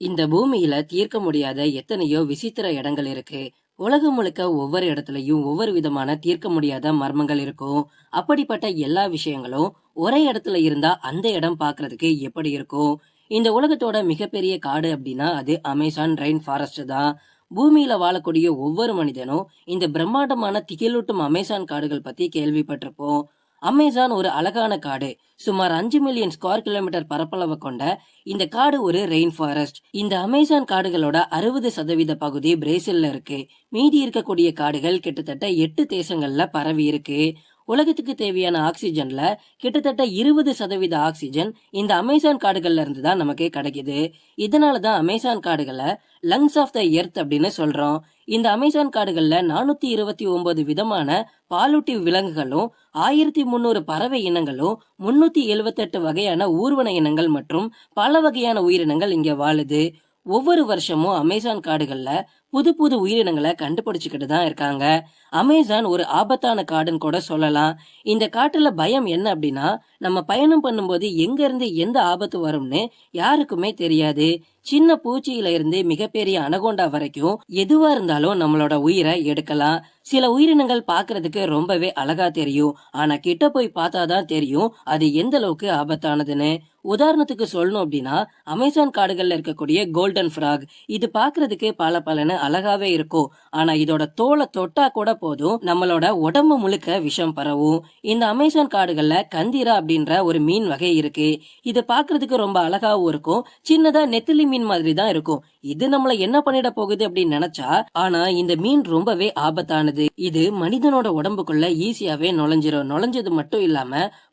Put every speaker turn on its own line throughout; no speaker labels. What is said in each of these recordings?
இந்த பூமியில தீர்க்க முடியாத எத்தனையோ விசித்திர இடங்கள் இருக்கு. உலகம் முழுக்க ஒவ்வொரு இடத்துலயும் ஒவ்வொரு விதமான தீர்க்க முடியாத மர்மங்கள் இருக்கும். அப்படிப்பட்ட எல்லா விஷயங்களும் ஒரே இடத்துல இருந்தா அந்த இடம் பாக்குறதுக்கு எப்படி இருக்கும்? இந்த உலகத்தோட மிகப்பெரிய காடு அப்படின்னா அது அமேசான் ரெயின் ஃபாரஸ்ட் தான். பூமியில வாழக்கூடிய ஒவ்வொரு மனிதனும் இந்த பிரம்மாண்டமான திகிலூட்டும் அமேசான் காடுகள் பத்தி கேள்விப்பட்டிருப்போம். அமேசான் ஒரு அழகான காடு. சுமார் அஞ்சு மில்லியன் ஸ்கொயர் கிலோமீட்டர் பரப்பளவு கொண்ட இந்த காடு ஒரு ரெயின் ஃபாரஸ்ட் இந்த அமேசான் காடுகளோட அறுபது சதவீத பகுதி பிரேசில்ல இருக்கு. மீதி இருக்கக்கூடிய காடுகள் கிட்டத்தட்ட எட்டு தேசங்கள்ல பரவி இருக்கு. உலகத்துக்கு தேவையான ஆக்சிஜன்ல கிட்டத்தட்ட இருபது சதவீத ஆக்சிஜன் இந்த அமேசான் காடுகள்ல இருந்து தான் நமக்கு கிடைக்குது. இதனாலதான் அமேசான் காடுகளை லங்ஸ் ஆஃப் த எர்த் அப்படின்னு சொல்றோம். இந்த அமேசான் காடுகள்ல நானூத்தி இருபத்தி ஒன்பது விதமான பாலூட்டி விலங்குகளும் ஆயிரத்தி முன்னூறு பறவை இனங்களும் முன்னூத்தி எழுபத்தெட்டு வகையான ஊர்வன இனங்கள் மற்றும் பல வகையான உயிரினங்கள் இங்க வாழுது. ஒவ்வொரு வருஷமும் அமேசான் காடுகள்ல புது புது உயிரினங்களை கண்டுபிடிச்சுக்கிட்டு தான் இருக்காங்க. அமேசான் ஒரு ஆபத்தான காடுன்னு கூட சொல்லலாம். இந்த காட்டுல பயம் என்ன அப்படின்னா நம்ம பயணம் பண்ணும்போது எங்க இருந்து எந்த ஆபத்து வரும்னு யாருக்குமே தெரியாது. சின்ன பூச்சியில இருந்து மிகப்பெரிய அனகோண்டா வரைக்கும் எதுவா இருந்தாலும் நம்மளோட உயிரை எடுக்கலாம். சில உயிரினங்கள் பாக்குறதுக்கு ரொம்பவே அழகா தெரியும். ஆனா கிட்ட போய் பார்த்தாதான் தெரியும் அது எந்த அளவுக்கு ஆபத்தானதுன்னு. உதாரணத்துக்கு சொல்லணும் அப்படின்னா அமேசான் காடுகள்ல இருக்கக்கூடிய கோல்டன் ஃப்ராக் இது பாக்குறதுக்கு பல பலன்னு அழகாவே இருக்கும். ஆனா இதோட தோலை தொட்டா கூட போதும். நம்மளோட உடம்பு முழுக்க விஷம் பரவும். இந்த அமேசான் காடுகள்ல கந்திரா அப்படின்ற ஒரு மீன் வகை இருக்கு. இது பாக்குறதுக்கு ரொம்ப அழகாவும் இருக்கும். சின்னதா நெத்திலி மீன் மாதிரி தான் இருக்கும். இது நம்மள என்ன பண்ணிட போகுது அப்படின்னு நினைச்சா ஆனா இந்த மீன் ரொம்பவே ஆபத்தானது. இது மனிதனோட உடம்புக்குள்ள ஈஸியாவே நுழைஞ்சிரும். நுழைஞ்சது மட்டும் இல்லாம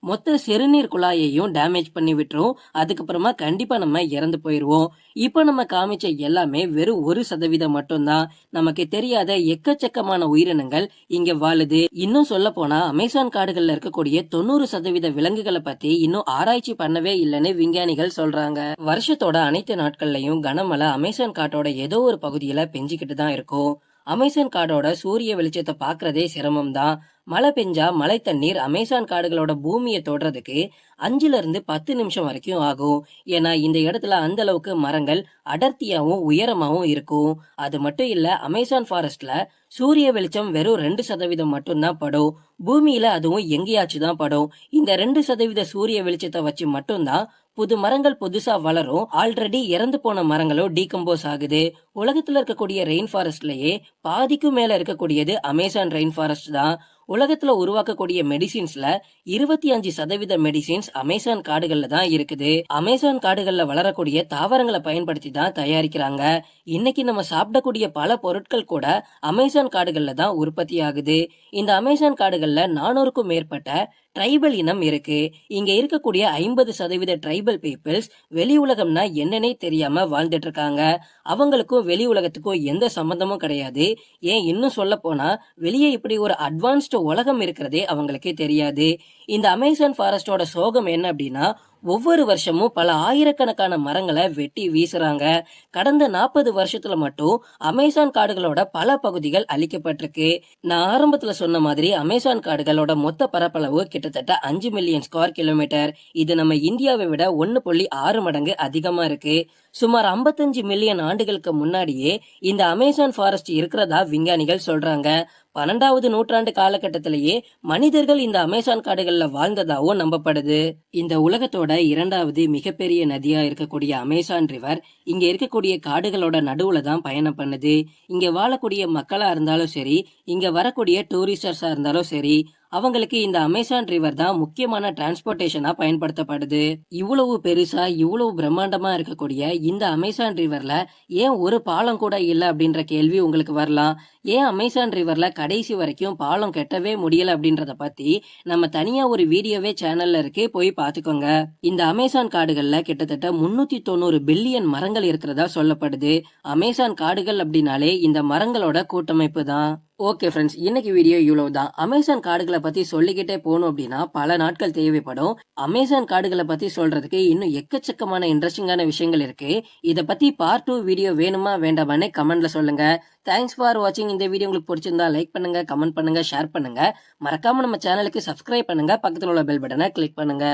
மொத்த சிறுநீர் குழாயையும் டேமேஜ் பண்ணி விட்டுரும். அதுக்கப்புறமா கண்டிப்பா நம்ம இறந்து போயிடுவோம் இப்போ நம்ம காமிச்ச எல்லாமே வெறும் ஒரு சதவீதம் மட்டும்தான். நமக்கு தெரியாத எக்கச்சக்கமான உயிரினங்கள் இங்க வாழுது. இன்னும் சொல்ல போனா அமேசான் காடுகள்ல இருக்கக்கூடிய தொண்ணூறு சதவீத விலங்குகளை பத்தி இன்னும் ஆராய்ச்சி பண்ணவே இல்லைன்னு விஞ்ஞானிகள் சொல்றாங்க. வருஷத்தோட அனைத்து நாட்கள்லயும் கனமழை அமேசான் காட்டோட ஏதோ ஒரு பகுதியில பெஞ்சிக்கிட்டு தான் இருக்கும். அமேசான் காடோட சூரிய வெளிச்சத்தை பாக்குறதே சிரமம் தான் மழை பெஞ்சா மழை தண்ணீர் அமேசான் காடுகளோட பூமியை தொடுறதுக்கு அஞ்சுல இருந்து பத்து நிமிஷம் வரைக்கும் ஆகும். ஏன்னா இந்த இடத்துல அந்த அளவுக்கு மரங்கள் அடர்த்தியாவும் உயரமாகவும் இருக்கும். அது மட்டும் இல்ல அமேசான் ஃபாரஸ்ட்ல சூரிய வெளிச்சம் வெறும் ரெண்டு சதவீதம் மட்டும்தான் படும். பூமியில அதுவும் எங்கேயாச்சும் தான் படும். இந்த ரெண்டு சதவீத சூரிய வெளிச்சத்தை வச்சு மட்டும்தான் புது மரங்கள் புதுசா வளரும். ஆல்ரெடி இறந்து போன மரங்களும் டீகம்போஸ் ஆகுது. உலகத்துல இருக்கக்கூடிய ரெயின் ஃபாரஸ்ட்லயே பாதிக்கும் மேல இருக்கக்கூடியது அமேசான் ரெயின் ஃபாரஸ்ட் தான். உலகத்தில் உருவாக்கக்கூடிய மெடிசின்ஸ்ல இருபத்தி அஞ்சு சதவீத மெடிசின்ஸ் அமேசான் காடுகள்ல தான் இருக்குது. அமேசான் காடுகள்ல வளரக்கூடிய தாவரங்களை பயன்படுத்தி தான் தயாரிக்கிறாங்க. இன்னைக்கு நம்ம சாப்பிடக்கூடிய பல பொருட்கள் கூட அமேசான் காடுகள்ல தான் உற்பத்தி ஆகுது. இந்த அமேசான் காடுகள்ல நானூறுக்கும் மேற்பட்ட ட்ரைபல் இனம் இருக்கு. இங்க இருக்கக்கூடிய ஐம்பது சதவீத ட்ரைபல் பீப்புள்ஸ் வெளி உலகம்னா என்னன்னே தெரியாம வாழ்ந்துட்டு இருக்காங்க. அவங்களுக்கும் வெளி உலகத்துக்கும் எந்த சம்பந்தமும் கிடையாது. ஏன் இன்னும் சொல்ல போனா வெளியே இப்படி ஒரு அட்வான்ஸ்டு உலகம் இருக்கிறதே அவங்களுக்கே தெரியாது. இந்த அமேசான் ஃபாரஸ்டோட சோகம் என்ன அப்படின்னா ஒவ்வொரு வருஷமும் பல ஆயிரக்கணக்கான மரங்களை வெட்டி வீசுறாங்க. கடந்த நாற்பது வருஷத்துல மட்டும் அமேசான் காடுகளோட பல பகுதிகள் அழிக்கப்பட்டிருக்கு. நான் ஆரம்பத்துல சொன்ன மாதிரி அமேசான் காடுகளோட மொத்த பரப்பளவு கிட்டத்தட்ட அஞ்சு மில்லியன் ஸ்கொயர் கிலோமீட்டர் இது நம்ம இந்தியாவை விட ஒன்னு புள்ளி ஆறு மடங்கு அதிகமா இருக்கு. சுமார் 55 மில்லியன் ஆண்டுகளுக்கு முன்னாடியே இந்த அமேசான் ஃபாரஸ்ட் இருக்கிறதா விஞ்ஞானிகள் சொல்றாங்க. பன்னெண்டாவது நூற்றாண்டு காலகட்டத்திலேயே மனிதர்கள் இந்த அமேசான் காடுகள்ல வாழ்ந்ததாகவும் நம்பப்படுது. இந்த உலகத்தோட இரண்டாவது மிகப்பெரிய நதியா இருக்கக்கூடிய அமேசான் ரிவர் இங்க இருக்கக்கூடிய காடுகளோட நடுவுல தான் பயணம் பண்ணுது. இங்க வாழக்கூடிய மக்களா இருந்தாலும் சரி இங்க வரக்கூடிய டூரிஸ்டர்ஸா இருந்தாலும் சரி அவங்களுக்கு இந்த அமேசான் ரிவர் தான் முக்கியமான டிரான்ஸ்போர்ட்டேஷனா பயன்படுத்தப்படுது. இவ்வளவு பெருசா இவ்வளவு பிரம்மாண்டமா இருக்கக்கூடிய இந்த அமேசான் ரிவர்ல ஏன் ஒரு பாலம் கூட இல்லை அப்படின்ற கேள்வி உங்களுக்கு வரலாம். ஏன் அமேசான் ரிவர்ல கடைசி வரைக்கும் பாலம் கெட்டவே முடியல அப்படின்றத பத்தி நம்ம தனியா ஒரு வீடியோவே சேனல்ல இருக்கு போய் பாத்துக்கோங்க இந்த அமேசான் காடுகள்ல கிட்டத்தட்ட முன்னூத்தி தொண்ணூறு பில்லியன் மரங்கள் இருக்கிறதா சொல்லப்படுது. அமேசான் காடுகள் அப்படின்னாலே இந்த மரங்களோட கூட்டமைப்பு தான். ஓகே ஃப்ரெண்ட்ஸ் இன்னைக்கு வீடியோ இவ்வளவு தான் அமேசான் கார்டுகளை பத்தி சொல்லிக்கிட்டே போகணும் அப்படின்னா பல நாட்கள் தேவைப்படும். அமேசான் கார்டுகளை பத்தி சொல்றதுக்கு இன்னும் எக்கச்சக்கமான இன்ட்ரெஸ்டிங்கான விஷயங்கள் இருக்கு. இதை பத்தி பார்ட் டூ வீடியோ வேணுமா வேண்டாமான்னு கமெண்ட்ல சொல்லுங்க. தேங்க்ஸ் ஃபார் வாட்சிங் இந்த வீடியோ உங்களுக்கு பிடிச்சிருந்தா லைக் பண்ணுங்க கமெண்ட் பண்ணுங்க ஷேர் பண்ணுங்க. மறக்காம நம்ம சேனலுக்கு சப்ஸ்கிரைப் பண்ணுங்க. பக்கத்தில் உள்ள பெல் பட்டனை கிளிக் பண்ணுங்க.